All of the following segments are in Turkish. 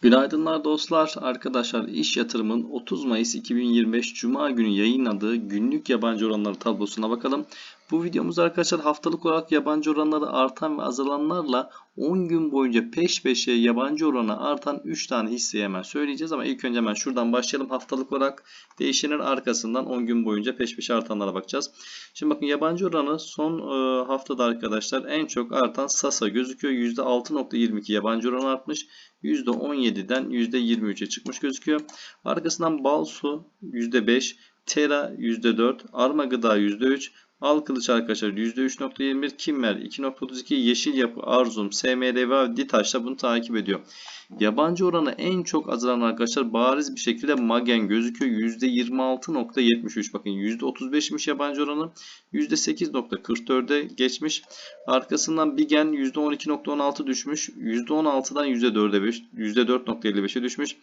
Günaydınlar dostlar. Arkadaşlar iş yatırımın 30 Mayıs 2025 Cuma günü yayınladığı günlük yabancı oranları tablosuna bakalım. Bu videomuzda arkadaşlar haftalık olarak yabancı oranları artan ve azalanlarla 10 gün boyunca peş peşe yabancı oranı artan 3 tane hisseyi hemen söyleyeceğiz. Ama ilk önce hemen şuradan başlayalım. Haftalık olarak değişenin arkasından 10 gün boyunca peş peşe artanlara bakacağız. Şimdi bakın yabancı oranı son e, haftada arkadaşlar en çok artan Sasa gözüküyor. %6.22 yabancı oranı artmış. %17'den %23'e çıkmış gözüküyor. Arkasından Balsu %5, Tera %4, Arma Gıda %3, Al Kılıç arkadaşlar %3.21, Kimmer 2.32, Yeşil Yapı, Arzum, SMR ve Ditaş da bunu takip ediyor. Yabancı oranı en çok azalan arkadaşlar bariz bir şekilde Magen gözüküyor. %26.73 bakın %35'miş yabancı oranı. %8.44'e geçmiş. Arkasından Bigen %12.16 düşmüş. %16'dan %4'e %4.55'e düşmüş.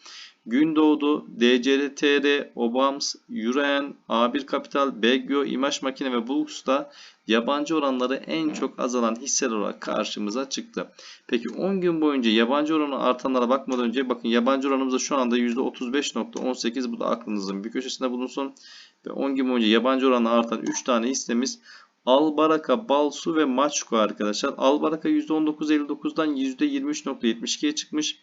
Gündoğdu, DCRTR, Obams, Euroen, A1 Kapital, Begyo, İmaj Makine ve Bulks'ta yabancı oranları en çok azalan hisseler olarak karşımıza çıktı. Peki 10 gün boyunca yabancı oranı artanlara bakmadan önce bakın yabancı oranımız da şu anda %35.18 bu da aklınızın bir köşesinde bulunsun. Ve 10 gün boyunca yabancı oranı artan 3 tane hissemiz Albaraka, Balsu ve Maçko arkadaşlar. Albaraka %19.59'dan %23.72'ye çıkmış.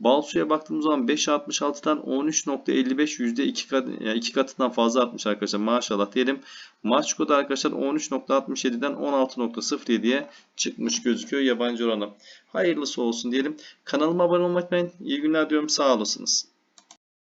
Balsu'ya baktığımız zaman 5.66'dan 13.55 yüzde 2 kat, yani iki katından fazla artmış arkadaşlar. Maşallah diyelim. Maçko'da arkadaşlar 13.67'den 16.07'ye çıkmış gözüküyor yabancı oranı. Hayırlısı olsun diyelim. Kanalıma abone olmayı unutmayın. İyi günler diyorum. Sağ olasınız.